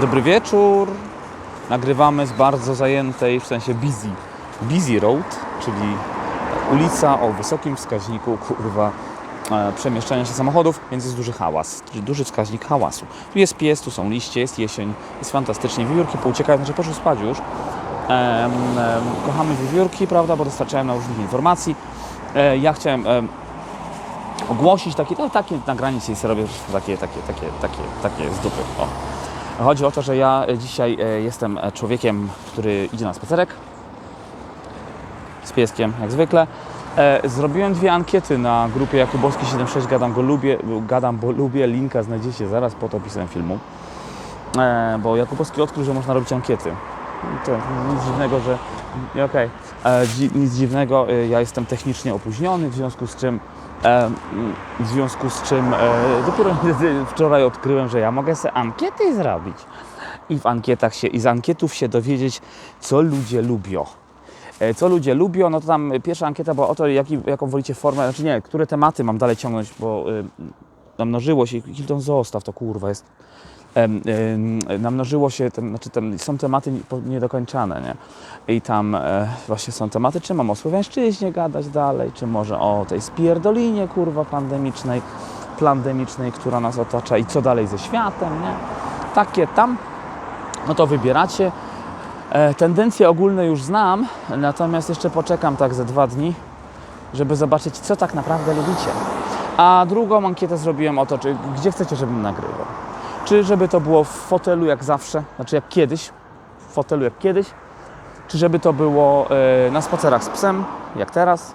Dobry wieczór. Nagrywamy z bardzo zajętej, w sensie busy, busy road, czyli ulica o wysokim wskaźniku kurwa e, przemieszczania się samochodów, więc jest duży hałas, duży wskaźnik hałasu. Tu jest pies, tu są liście, jest jesień, jest fantastycznie. Wiewiórki pouciekają, znaczy poszły spać już. Em, em, kochamy wiewiórki, prawda, bo dostarczają nam różnych informacji. E, ja chciałem em, ogłosić takie, no, takie nagranie sobie robię takie, takie, takie, takie, takie z dupy. O. Chodzi o to, że ja e, dzisiaj e, jestem e, człowiekiem, który idzie na spacerek z pieskiem, jak zwykle. Zrobiłem dwie ankiety na grupie Jakubowski 76 Gadam, go lubię, gadam, bo lubię. Linka znajdziecie zaraz pod opisem filmu. Bo Jakubowski odkrył, że można robić ankiety. To nic dziwnego, że... Okej. Dzi- Nic dziwnego, ja jestem technicznie opóźniony, w związku z czym W związku z czym e, dopiero wczoraj odkryłem, że ja mogę sobie ankiety zrobić. I w ankietach się, i z ankietów się dowiedzieć, co ludzie lubią. E, Co ludzie lubią, no to tam pierwsza ankieta była o to, jaki, jaką wolicie formę, znaczy nie, które tematy mam dalej ciągnąć, bo y, namnożyło się, Hilton zostaw, to kurwa jest, namnożyło się, ten, znaczy ten, są tematy niedokończane, nie? I tam e, właśnie są tematy, czy mam o słowiańszczyźnie gadać dalej, czy może o tej spierdolinie, kurwa, pandemicznej, plandemicznej, która nas otacza i co dalej ze światem, nie? Takie tam, no to wybieracie. E, tendencje ogólne już znam, natomiast jeszcze poczekam tak ze dwa dni, żeby zobaczyć, co tak naprawdę lubicie. A drugą ankietę zrobiłem o to, czy, gdzie chcecie, żebym nagrywał. Czy żeby to było w fotelu jak zawsze, znaczy jak kiedyś, w fotelu jak kiedyś, czy żeby to było e, na spacerach z psem, jak teraz,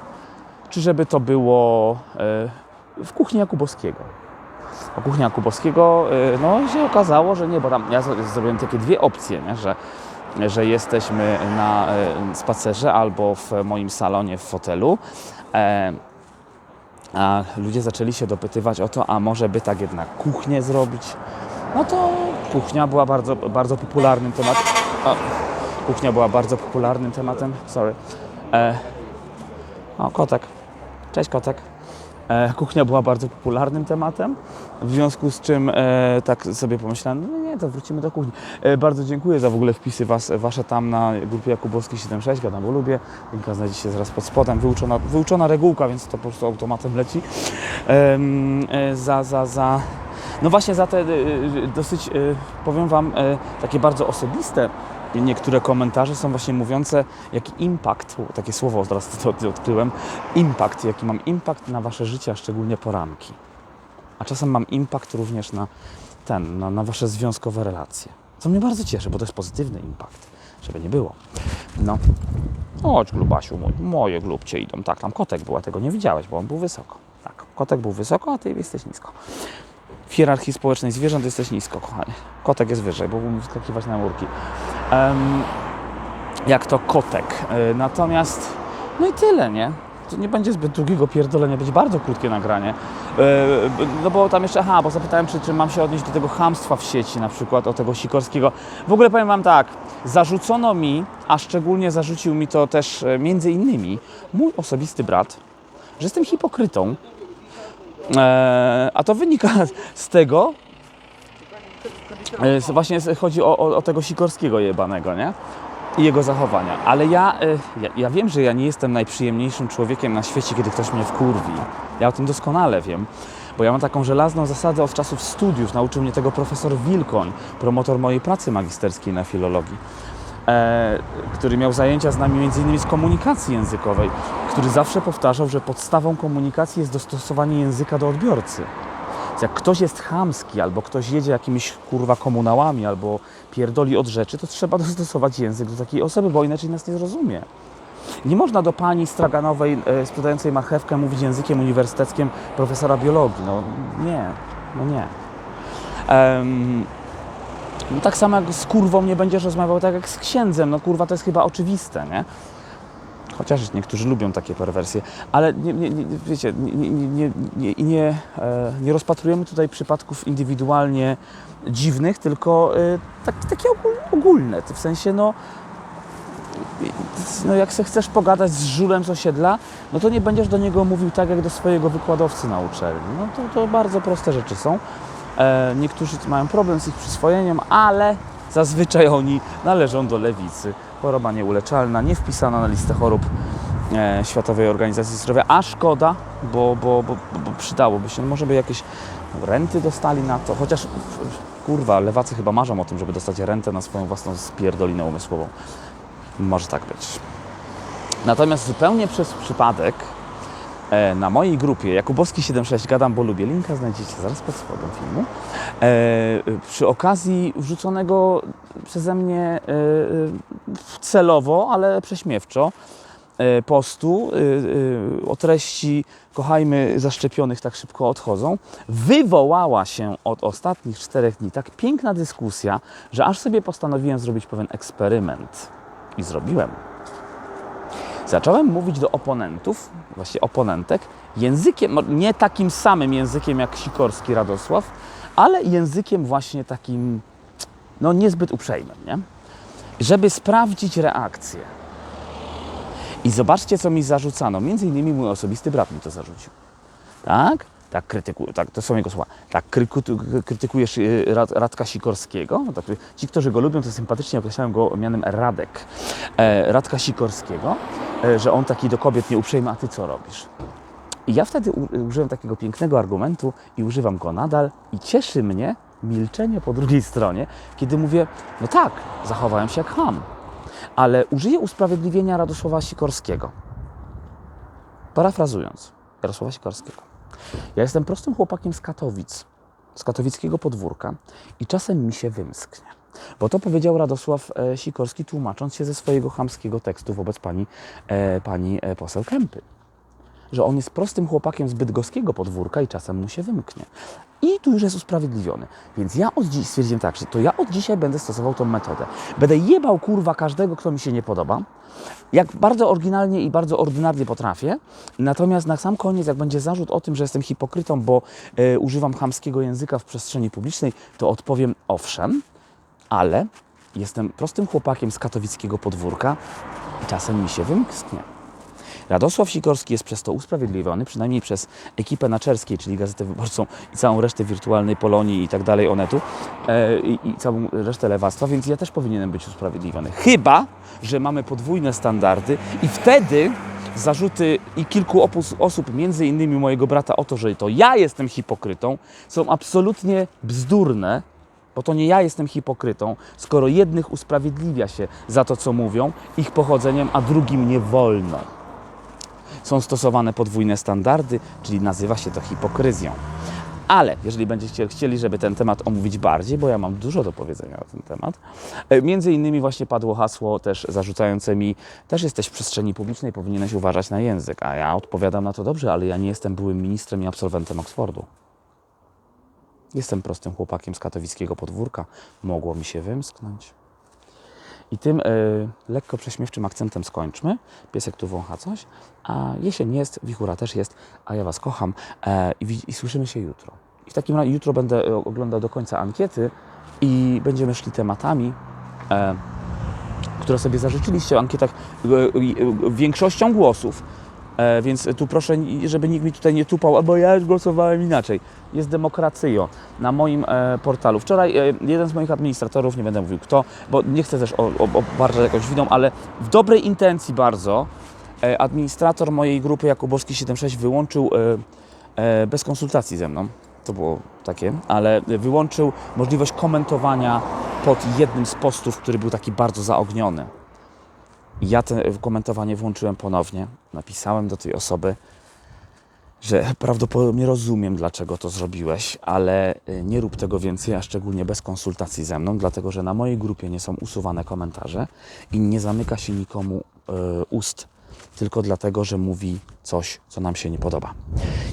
czy żeby to było e, w kuchni Jakubowskiego. A kuchnia Jakubowskiego, e, no się okazało, że nie, bo tam ja zrobiłem takie dwie opcje, nie, że, że jesteśmy na spacerze albo w moim salonie w fotelu. A ludzie zaczęli się dopytywać o to, a może by tak jednak kuchnię zrobić. No to kuchnia była bardzo, bardzo popularnym tematem. O, kuchnia była bardzo popularnym tematem. Sorry. E, o, kotek. Cześć, kotek. E, kuchnia była bardzo popularnym tematem, w związku z czym e, tak sobie pomyślałem, no nie, to wrócimy do kuchni. E, bardzo dziękuję za w ogóle wpisy was, wasze tam na grupie Jakubowski 76, gadam, bo lubię. Linka znajdziecie zaraz pod spodem, wyuczona, wyuczona regułka, więc to po prostu automatem leci. Em, e, za, za, za, no właśnie za te e, e, dosyć, e, powiem wam, takie bardzo osobiste niektóre komentarze są właśnie mówiące, jaki impact, takie słowo teraz to odkryłem, impact, jaki mam impact na wasze życie, a szczególnie poranki. A czasem mam impact również na ten, na, na wasze związkowe relacje. Co mnie bardzo cieszy, bo to jest pozytywny impact, żeby nie było. No. Chodź, Glubasiu, mój, moje glubcie idą. Tak, tam kotek był, a tego nie widziałeś, bo on był wysoko. Tak, kotek był wysoko, a ty jesteś nisko. Hierarchii społecznej zwierząt jesteś nisko, kochanie. Kotek jest wyżej, bo umie wskakiwać na murki. Em, jak to kotek. E, Natomiast, no i tyle, nie? To nie będzie zbyt długiego pierdolenia, będzie bardzo krótkie nagranie. E, No bo tam jeszcze, aha, bo zapytałem, czy, czy mam się odnieść do tego hamstwa w sieci, na przykład o tego Sikorskiego. W ogóle powiem Wam tak, zarzucono mi, a szczególnie zarzucił mi to też e, między innymi mój osobisty brat, że jestem hipokrytą. E, a to wynika z tego, e, właśnie chodzi o, o, o tego Sikorskiego jebanego, nie? I jego zachowania. Ale ja, e, ja, ja wiem, że ja nie jestem najprzyjemniejszym człowiekiem na świecie, kiedy ktoś mnie wkurwi. Ja o tym doskonale wiem. Bo ja mam taką żelazną zasadę od czasów studiów. Nauczył mnie tego profesor Wilkoń, promotor mojej pracy magisterskiej na filologii który miał zajęcia z nami m.in. z komunikacji językowej, który zawsze powtarzał, że podstawą komunikacji jest dostosowanie języka do odbiorcy. Jak ktoś jest chamski, albo ktoś jedzie jakimiś kurwa komunałami, albo pierdoli od rzeczy, to trzeba dostosować język do takiej osoby, bo inaczej nas nie zrozumie. Nie można do pani straganowej e, sprzedającej marchewkę mówić językiem uniwersyteckim profesora biologii. No nie, no nie. Em, no tak samo jak z kurwą nie będziesz rozmawiał tak jak z księdzem. No kurwa to jest chyba oczywiste, nie? Chociaż niektórzy lubią takie perwersje, ale nie, nie, nie, wiecie, nie, nie, nie, nie, e, nie rozpatrujemy tutaj przypadków indywidualnie dziwnych, tylko e, tak, takie ogól- ogólne. W sensie, no, no jak se chcesz pogadać z żulem z osiedla, no to nie będziesz do niego mówił tak jak do swojego wykładowcy na uczelni. No to, to bardzo proste rzeczy są. E, niektórzy mają problem z ich przyswojeniem, ale zazwyczaj oni należą do lewicy. Choroba nieuleczalna, nie wpisana na listę chorób e, Światowej Organizacji Zdrowia, a szkoda, bo, bo, bo, bo przydałoby się. Może by jakieś renty dostali na to, chociaż kurwa, lewacy chyba marzą o tym, żeby dostać rentę na swoją własną spierdolinę umysłową. Może tak być. Natomiast zupełnie przez przypadek na mojej grupie Jakubowski 76 Gadam, bo lubię, linka znajdziecie zaraz pod spodem filmu, e, przy okazji wrzuconego przeze mnie e, e, celowo, ale prześmiewczo, e, postu e, e, o treści kochajmy zaszczepionych tak szybko odchodzą, wywołała się od ostatnich czterech dni tak piękna dyskusja, że aż sobie postanowiłem zrobić pewien eksperyment. I zrobiłem. Zacząłem mówić do oponentów, właśnie oponentek, językiem, mo- nie takim samym językiem jak Sikorski Radosław, ale językiem właśnie takim, no niezbyt uprzejmym, nie? Żeby sprawdzić reakcję. I zobaczcie, co mi zarzucano. Między innymi mój osobisty brat mi to zarzucił. Tak? Tak, krytyku, tak, to są jego słowa. Tak, krytykujesz y, Rad, Radka Sikorskiego. No tak, ci, którzy go lubią, to sympatycznie określają go mianem Radek. E, Radka Sikorskiego, e, że on taki do kobiet nieuprzejmy, a ty co robisz? I ja wtedy użyłem takiego pięknego argumentu i używam go nadal i cieszy mnie milczenie po drugiej stronie, kiedy mówię, no tak, zachowałem się jak ham, ale użyję usprawiedliwienia Radosława Sikorskiego. Parafrazując, Jarosława Sikorskiego. Ja jestem prostym chłopakiem z Katowic, z katowickiego podwórka i czasem mi się wymsknie. Bo to powiedział Radosław e, Sikorski, tłumacząc się ze swojego chamskiego tekstu wobec pani, e, pani e, poseł Kępy. Że on jest prostym chłopakiem z bydgoskiego podwórka i czasem mu się wymknie. I tu już jest usprawiedliwiony. Więc ja od dziś stwierdziłem tak, że to ja od dzisiaj będę stosował tą metodę. Będę jebał kurwa każdego, kto mi się nie podoba. Jak bardzo oryginalnie i bardzo ordynarnie potrafię. Natomiast na sam koniec, jak będzie zarzut o tym, że jestem hipokrytą, bo e, używam chamskiego języka w przestrzeni publicznej, to odpowiem owszem, ale jestem prostym chłopakiem z katowickiego podwórka i czasem mi się wymknie. Radosław Sikorski jest przez to usprawiedliwiony, przynajmniej przez ekipę Naczerskiej, czyli Gazetę Wyborczą i całą resztę wirtualnej Polonii i tak dalej, Onetu e, i, i całą resztę lewactwa, więc ja też powinienem być usprawiedliwiony. Chyba, że mamy podwójne standardy i wtedy zarzuty i kilku opus, osób, między innymi mojego brata, o to, że to ja jestem hipokrytą, są absolutnie bzdurne, bo to nie ja jestem hipokrytą, skoro jednych usprawiedliwia się za to, co mówią, ich pochodzeniem, a drugim nie wolno są stosowane podwójne standardy, czyli nazywa się to hipokryzją. Ale jeżeli będziecie chcieli, żeby ten temat omówić bardziej, bo ja mam dużo do powiedzenia na ten temat, e, między innymi właśnie padło hasło też zarzucające mi, też jesteś w przestrzeni publicznej, powinieneś uważać na język, a ja odpowiadam na to dobrze, ale ja nie jestem byłym ministrem i absolwentem Oxfordu. Jestem prostym chłopakiem z katowickiego podwórka, mogło mi się wymsknąć. I tym e, lekko prześmiewczym akcentem skończmy. Piesek tu wącha coś, a jesień jest, wichura też jest, a ja Was kocham e, i, i słyszymy się jutro. I w takim razie jutro będę e, oglądał do końca ankiety i będziemy szli tematami, e, które sobie zarzuciliście w ankietach e, e, większością głosów. E, więc tu proszę, żeby nikt mi tutaj nie tupał, albo ja już głosowałem inaczej. Jest demokracyjo na moim e, portalu. Wczoraj e, jeden z moich administratorów, nie będę mówił kto, bo nie chcę też obarczać jakąś winą, ale w dobrej intencji bardzo e, administrator mojej grupy Jakubowski 76 wyłączył e, e, bez konsultacji ze mną. To było takie, ale wyłączył możliwość komentowania pod jednym z postów, który był taki bardzo zaogniony. Ja to komentowanie włączyłem ponownie. Napisałem do tej osoby, że prawdopodobnie rozumiem, dlaczego to zrobiłeś, ale y, nie rób tego więcej, a szczególnie bez konsultacji ze mną, dlatego że na mojej grupie nie są usuwane komentarze i nie zamyka się nikomu y, ust tylko dlatego, że mówi coś, co nam się nie podoba.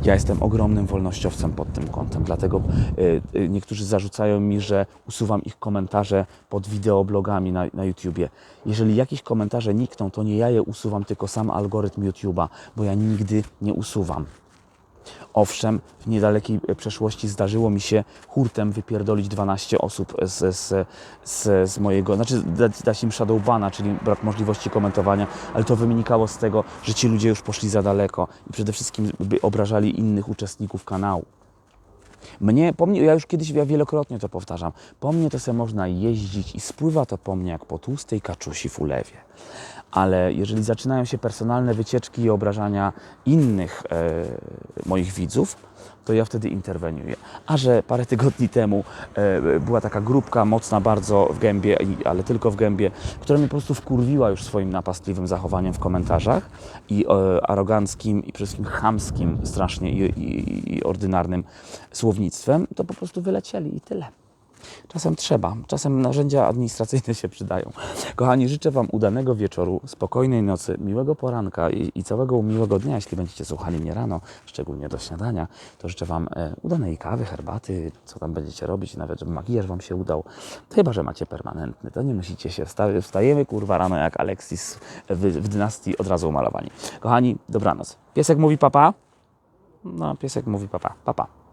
Ja jestem ogromnym wolnościowcem pod tym kątem, dlatego y, y, niektórzy zarzucają mi, że usuwam ich komentarze pod wideoblogami na, na YouTubie. Jeżeli jakieś komentarze nikną, to nie ja je usuwam, tylko sam algorytm YouTube'a, bo ja nigdy nie usuwam. Owszem, w niedalekiej przeszłości zdarzyło mi się hurtem wypierdolić 12 osób z, z, z, z mojego, znaczy dać, im shadowbana, czyli brak możliwości komentowania, ale to wynikało z tego, że ci ludzie już poszli za daleko i przede wszystkim by obrażali innych uczestników kanału. Mnie, po mnie, ja już kiedyś, ja wielokrotnie to powtarzam, po mnie to sobie można jeździć i spływa to po mnie jak po tłustej kaczusi w ulewie. Ale jeżeli zaczynają się personalne wycieczki i obrażania innych e, moich widzów, to ja wtedy interweniuję. A że parę tygodni temu e, była taka grupka mocna bardzo w gębie, ale tylko w gębie, która mnie po prostu wkurwiła już swoim napastliwym zachowaniem w komentarzach i e, aroganckim i przede wszystkim chamskim strasznie i, i, i ordynarnym słownictwem, to po prostu wylecieli i tyle. Czasem trzeba, czasem narzędzia administracyjne się przydają. Kochani, życzę Wam udanego wieczoru, spokojnej nocy, miłego poranka i, i całego miłego dnia. Jeśli będziecie słuchali mnie rano, szczególnie do śniadania, to życzę Wam e, udanej kawy, herbaty, co tam będziecie robić, nawet żeby makijaż Wam się udał. Chyba, że macie permanentny, to nie musicie się wstawiać. Wstajemy kurwa rano jak Alexis w, w dynastii od razu umalowani. Kochani, dobranoc. Piesek mówi papa? No, piesek mówi papa. Papa.